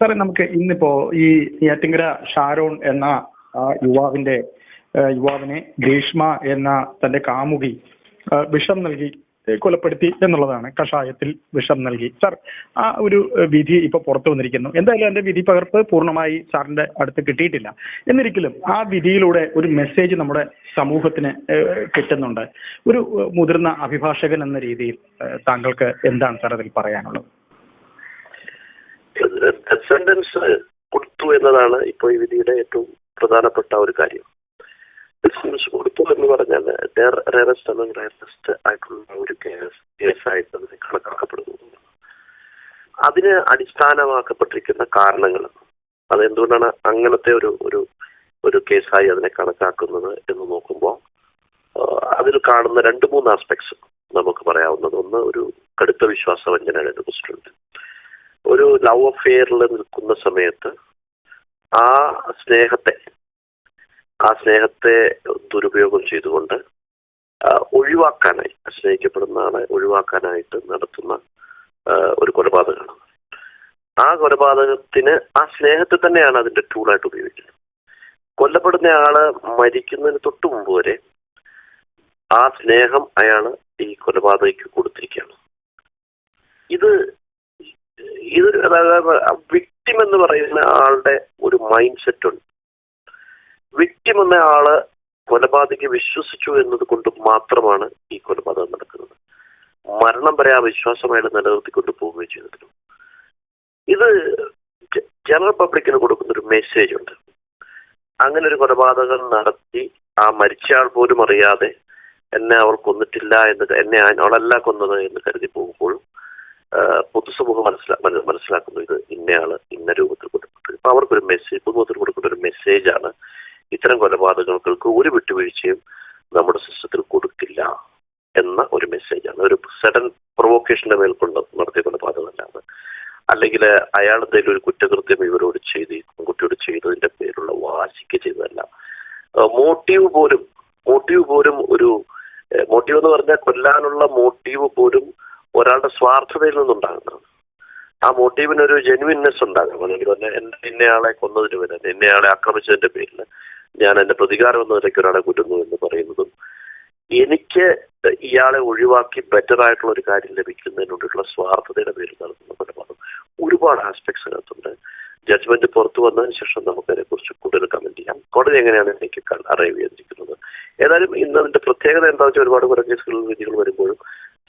സാറേ നമുക്ക് ഇന്നിപ്പോ ഈ നെയ്യാറ്റിങ്കര ഷാരോൺ എന്ന ആ, യുവാവിന്റെ യുവാവിനെ ഗ്രീഷ്മ എന്ന തന്റെ കാമുകി വിഷം നൽകി കൊലപ്പെടുത്തി എന്നുള്ളതാണ് കഷായത്തിൽ വിഷം നൽകി. സാർ ആ ഒരു വിധി ഇപ്പൊ പുറത്തു വന്നിരിക്കുന്നു. എന്തായാലും അതിന്റെ വിധി പകർപ്പ് പൂർണമായി സാറിന്റെ അടുത്ത് കിട്ടിയിട്ടില്ല. എന്നിരിക്കലും ആ വിധിയിലൂടെ ഒരു മെസ്സേജ് നമ്മുടെ സമൂഹത്തിന് കിട്ടുന്നുണ്ട്. ഒരു മുതിർന്ന അഭിഭാഷകൻ എന്ന രീതിയിൽ താങ്കൾക്ക് എന്താണ് സാർ അതിൽ പറയാനുള്ളത്? ഡെത്ത് സെന്റൻസ് കൊടുത്തു എന്നതാണ് ഇപ്പോൾ ഈ വിധിയുടെ ഏറ്റവും പ്രധാനപ്പെട്ട ഒരു കാര്യം. ഡെത്ത് സെന്റൻസ് കൊടുത്തു എന്ന് പറഞ്ഞാൽ റയറസ്റ്റ് അല്ലെങ്കിൽ റയറസ്റ്റ് ആയിട്ടുള്ള ഒരു കേസ് കേസായിട്ട് അതിനെ കണക്കാക്കപ്പെടുന്നു. അതിന് അടിസ്ഥാനമാക്കപ്പെട്ടിരിക്കുന്ന കാരണങ്ങൾ അതെന്തുകൊണ്ടാണ് അങ്ങനത്തെ ഒരു ഒരു ഒരു കേസായി അതിനെ കണക്കാക്കുന്നത് എന്ന് നോക്കുമ്പോൾ അതിൽ കാണുന്ന രണ്ട് മൂന്ന് ആസ്പെക്ട്സ് നമുക്ക് പറയാവുന്നത് ഒന്ന് ഒരു കടുത്ത വിശ്വാസവഞ്ചനയുടെ ഒരു പ്രശ്നമുണ്ട് ഒരു ലവ് അഫെയറിൽ നിൽക്കുന്ന സമയത്ത് ആ സ്നേഹത്തെ ആ സ്നേഹത്തെ ദുരുപയോഗം ചെയ്തുകൊണ്ട് ഒഴിവാക്കാനായി സ്നേഹിക്കപ്പെടുന്ന ആളെ ഒഴിവാക്കാനായിട്ട് നടത്തുന്ന ഒരു കൊലപാതകമാണ്. ആ കൊലപാതകത്തിന് ആ സ്നേഹത്തെ തന്നെയാണ് അതിന്റെ ടൂളായിട്ട് ഉപയോഗിക്കുന്നത്. കൊല്ലപ്പെടുന്ന ആൾ മരിക്കുന്നതിന് തൊട്ട് മുമ്പ് വരെ ആ സ്നേഹം അയാൾ ഈ കൊലപാതകയ്ക്ക് കൊടുത്തിരിക്കുകയാണ്. ഇത് ഇതൊരു വിക്ടിം എന്ന് പറയുന്ന ആളുടെ ഒരു മൈൻഡ് സെറ്റ് ഉണ്ട്. വിക്ടിം എന്ന ആൾ കൊലപാതകി വിശ്വസിച്ചു എന്നത് കൊണ്ട് മാത്രമാണ് ഈ കൊലപാതകം നടക്കുന്നത്. മരണം വരെ ആ വിശ്വാസം അയാൾ നിലനിർത്തിക്കൊണ്ട് പോവുകയും ചെയ്തിരുന്നു. ഇത് ജനറൽ പബ്ലിക്കിന് കൊടുക്കുന്ന ഒരു മെസ്സേജ് ഉണ്ട്. അങ്ങനെ ഒരു കൊലപാതകം നടത്തി ആ മരിച്ചയാൾ പോലും അറിയാതെ എന്നെ അവൾ കൊന്നിട്ടില്ല എന്ന് എന്നെ അവളല്ല കൊന്നത് എന്ന് കരുതി പോകുമ്പോൾ ആ, പൊതുസമൂഹം മനസ്സിലാ മന- മനസ്സിലാക്കുന്നു. ഇത് ഇന്നയാൾ ഇന്ന രൂപത്തിൽ കൊടുക്കുന്നത് അപ്പൊ അവർക്കൊരു മെസ്സേജ് പൊതുമൂഹത്തിൽ കൊടുക്കുന്ന ഒരു മെസ്സേജാണ് ഇത്തരം കൊലപാതകങ്ങൾക്ക് ഒരു വിട്ടുവീഴ്ചയും നമ്മുടെ സിസ്റ്റത്തിൽ കൊടുക്കില്ല എന്ന ഒരു മെസ്സേജാണ് ഒരു സഡൻ പ്രൊവോക്കേഷന്റെ മേൽ കൊണ്ട് നടത്തിയ കൊലപാതകമല്ലാതെ. അല്ലെങ്കിൽ അയാൾ എന്തെങ്കിലും ഒരു കുറ്റകൃത്യം ഇവരോട് ചെയ്ത് കുട്ടിയോട് ചെയ്തതിന്റെ പേരുള്ള വാശിക്ക് ചെയ്തതല്ല. മോട്ടീവ് പോലും മോട്ടീവ് പോലും ഒരു മോട്ടീവ് എന്ന് പറഞ്ഞാൽ കൊല്ലാനുള്ള മോട്ടീവ് പോലും ഒരാളുടെ സ്വാർത്ഥതയിൽ നിന്നുണ്ടാകുന്നതാണ് ആ മോട്ടീവിന് ഒരു ജെനുവിൻനെസ് ഉണ്ടാകാം അല്ലെങ്കിൽ ഇന്നയാളെ കൊന്നതിന് പിന്നെ ഇന്നയാളെ ആക്രമിച്ചതിന്റെ പേരിൽ ഞാൻ എന്റെ പ്രതികാരം എന്ന നിലയ്ക്ക് ഒരാളെ കുറ്റുന്നു എന്ന് പറയുന്നതും എനിക്ക് ഇയാളെ ഒഴിവാക്കി ബെറ്റർ ആയിട്ടുള്ള ഒരു കാര്യം ലഭിക്കുന്നതിനുള്ള സ്വാർത്ഥതയുടെ പേരിൽ നടത്തുന്ന കൊലപാതകം ഒരുപാട് ആസ്പെക്ട്സ് അതിനകത്തുണ്ട് ജഡ്ജ്മെന്റ് പുറത്തു വന്നതിന് ശേഷം നമുക്ക് അതിനെക്കുറിച്ച് കൂടുതൽ കമന്റ് ചെയ്യാം. കോടതി എങ്ങനെയാണ് എനിക്ക് അറൈവ് ചെയ്തിരിക്കുന്നത്? ഏതായാലും ഇന്ന് അതിന്റെ പ്രത്യേകത എന്താണെന്ന് വെച്ചാൽ ഒരുപാട് കുറെ കേസുകളിൽ വിധികൾ വരുമ്പോഴും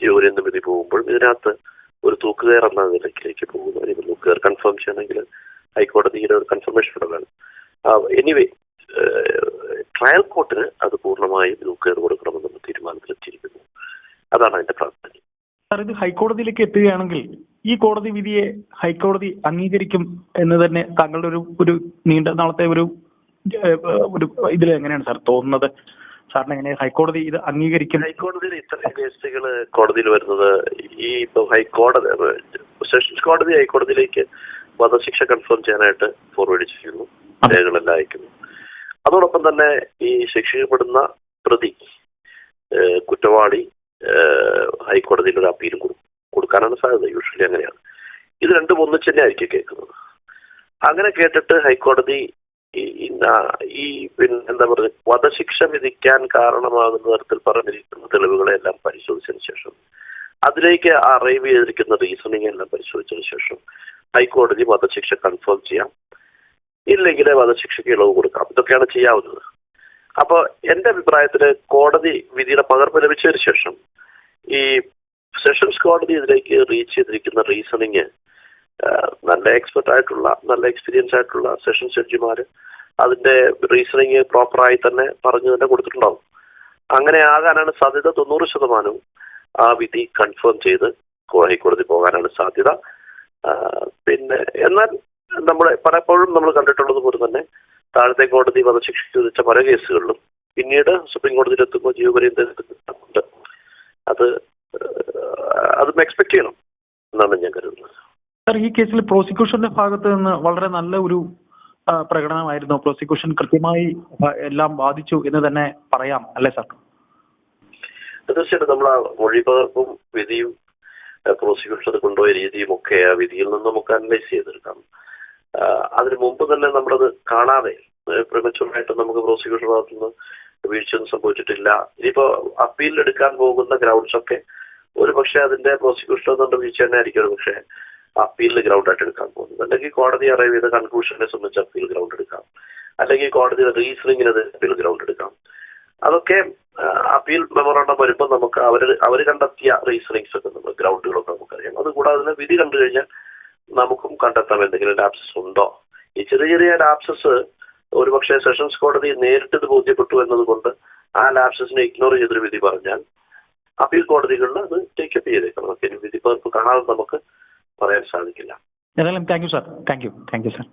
ജോലി എന്ന വിധി പോകുമ്പോൾ ഇതിനകത്ത് ഒരു തൂക്കുകയർ എന്ന നിലയ്ക്കിലേക്ക് പോകുന്നു. അല്ലെങ്കിൽ തൂക്കുകയർ കൺഫേം ചെയ്യണമെങ്കിൽ ഹൈക്കോടതിയുടെ ഒരു കൺഫർമേഷൻ ഉള്ളതാണ് എനിവേ ട്രയൽ കോർട്ടിന് അത് പൂർണമായും തൂക്കുകയർ കൊടുക്കണമെന്നുള്ള തീരുമാനത്തിലെത്തിയിരിക്കുന്നു. അതാണ് അതിന്റെ പ്രാധാന്യം. സാർ ഇത് ഹൈക്കോടതിയിലേക്ക് എത്തുകയാണെങ്കിൽ ഈ കോടതി വിധിയെ ഹൈക്കോടതി അംഗീകരിക്കും എന്ന് തന്നെ താങ്കളുടെ ഒരു ഒരു നീണ്ട നാളത്തെ ഒരു ഒരു ഇതിൽ എങ്ങനെയാണ് സാർ തോന്നുന്നത്? സാറിന് എങ്ങനെ ഹൈക്കോടതി ഇത് അംഗീകരിക്കും? ഹൈക്കോടതിയിൽ ഇത്തരം കേസുകൾ കോടതിയിൽ വരുന്നത് ഈ ഇപ്പൊ ഹൈക്കോടതി സെഷൻസ് കോടതി ഹൈക്കോടതിയിലേക്ക് വധശിക്ഷ കൺഫേം ചെയ്യാനായിട്ട് ഫോർവേഡ് ചെയ്യുന്നു രേഖകളെല്ലാം അയക്കുന്നു. അതോടൊപ്പം തന്നെ ഈ ശിക്ഷിക്കപ്പെടുന്ന പ്രതി കുറ്റവാളി ഹൈക്കോടതിയിൽ ഒരു അപ്പീലും കൊടുക്കും കൊടുക്കാനാണ് സാധ്യത. യൂഷ്വലി അങ്ങനെയാണ്. ഇത് രണ്ടും ഒന്നിച്ച് തന്നെ ആയിരിക്കും കേൾക്കുന്നത്. അങ്ങനെ കേട്ടിട്ട് ഹൈക്കോടതി ഈ പിന്നെ എന്താ പറയുക വധശിക്ഷ വിധിക്കാൻ കാരണമാകുന്ന തരത്തിൽ പറഞ്ഞിരിക്കുന്ന തെളിവുകളെല്ലാം പരിശോധിച്ചതിന് ശേഷം അതിലേക്ക് അറൈവ് ചെയ്തിരിക്കുന്ന റീസണിങ് എല്ലാം പരിശോധിച്ചതിന് ശേഷം ഹൈക്കോടതി വധശിക്ഷ കൺഫേം ചെയ്യാം. ഇല്ലെങ്കിൽ വധശിക്ഷയ്ക്ക് ഇളവ് കൊടുക്കാം. ഇതൊക്കെയാണ് ചെയ്യാവുന്നത്. അപ്പോൾ എന്റെ അഭിപ്രായത്തിൽ കോടതി വിധിയുടെ പകർപ്പ് ലഭിച്ചതിന് ശേഷം ഈ സെഷൻസ് കോടതി ഇതിലേക്ക് റീച്ച് ചെയ്തിരിക്കുന്ന റീസണിങ് നല്ല എക്സ്പെർട്ട് ആയിട്ടുള്ള നല്ല എക്സ്പീരിയൻസ് ആയിട്ടുള്ള സെഷൻ ജഡ്ജിമാർ അതിന്റെ റീസണിങ് പ്രോപ്പറായി തന്നെ പറഞ്ഞു തന്നെ കൊടുത്തിട്ടുണ്ടാവും. അങ്ങനെ ആകാനാണ് സാധ്യത തൊണ്ണൂറ് ശതമാനവും. ആ വിധി കൺഫേം ചെയ്ത് ഹൈക്കോടതി പോകാനാണ് സാധ്യത. പിന്നെ എന്നാൽ നമ്മൾ പലപ്പോഴും നമ്മൾ കണ്ടിട്ടുള്ളത് പോലെ തന്നെ താഴത്തെ കോടതി വധശിക്ഷയ്ക്ക് വിധിച്ച പല കേസുകളിലും പിന്നീട് സുപ്രീം കോടതിയിൽ എത്തുമ്പോൾ ജീവപര്യന്തമുണ്ട് അത് അതും എക്സ്പെക്ട് ചെയ്യണം എന്നാണ് ഞാൻ കരുതുന്നത്. സാർ ഈ കേസിൽ പ്രോസിക്യൂഷന്റെ ഭാഗത്ത് നിന്ന് വളരെ നല്ല ഒരു പ്രകടനമായിരുന്നു. പ്രോസിക്യൂഷൻ കൃത്യമായി എല്ലാം ബാധിച്ചു എന്ന് തന്നെ പറയാം അല്ലേ സാർ? തീർച്ചയായിട്ടും നമ്മൾ ആ മൊഴിപകർപ്പും വിധിയും പ്രോസിക്യൂഷൻ കൊണ്ടുപോയ രീതിയും ഒക്കെ ആ വിധിയിൽ നിന്ന് നമുക്ക് അനലൈസ് ചെയ്തെടുക്കാം. അതിനു മുമ്പ് തന്നെ നമ്മളത് കാണാതെ പ്രിമച്ചുറായിട്ട് നമുക്ക് പ്രോസിക്യൂഷൻ ഭാഗത്തു ഭാഗത്തുനിന്ന് വീഴ്ചയൊന്നും സംഭവിച്ചിട്ടില്ല. ഇനിയിപ്പോ അപ്പീൽ എടുക്കാൻ പോകുന്ന ഗ്രൗണ്ട്സ് ഒക്കെ ഒരു പക്ഷേ അതിന്റെ പ്രോസിക്യൂഷൻ വീഴ്ച തന്നെ ആയിരിക്കും ഒരു പക്ഷേ. അപ്പീലിൽ ഗ്രൗണ്ട് ആയിട്ട് എടുക്കാൻ പോകുന്നത്. അല്ലെങ്കിൽ കോടതി അറൈവ് ചെയ്ത കൺക്ലൂഷനെ സംബന്ധിച്ച് അപ്പീൽ ഗ്രൗണ്ട് എടുക്കാം. അല്ലെങ്കിൽ കോടതിയുടെ റീസണിങ്ങിന് അപ്പീൽ ഗ്രൗണ്ട് എടുക്കാം. അതൊക്കെ അപ്പീൽ മെമ്മോറാണ്ടം വരുമ്പോൾ നമുക്ക് അവർ അവർ കണ്ടെത്തിയ റീസണിങ്സ് ഒക്കെ നമ്മൾ ഗ്രൗണ്ടുകളൊക്കെ നമുക്കറിയാം. അതുകൂടാതെ തന്നെ വിധി കണ്ടു കഴിഞ്ഞാൽ നമുക്കും കണ്ടെത്താം എന്തെങ്കിലും ലാപ്സസ് ഉണ്ടോ. ഈ ചെറിയ ചെറിയ ലാപ്സസ് ഒരുപക്ഷെ സെഷൻസ് കോടതി നേരിട്ട് ഇത് ബോധ്യപ്പെട്ടു എന്നതുകൊണ്ട് ആ ലാപ്സസിനെ ഇഗ്നോർ ചെയ്തൊരു വിധി പറഞ്ഞാൽ അപ്പീൽ കോടതികളിൽ അത് ടേക്കപ്പ് ചെയ്തേക്കാം നമുക്ക് വിധി പകർപ്പ് കാണാതെ നമുക്ക് പറയാൻ സാധിക്കില്ല. ഏതായാലും thank you sir thank you thank you sir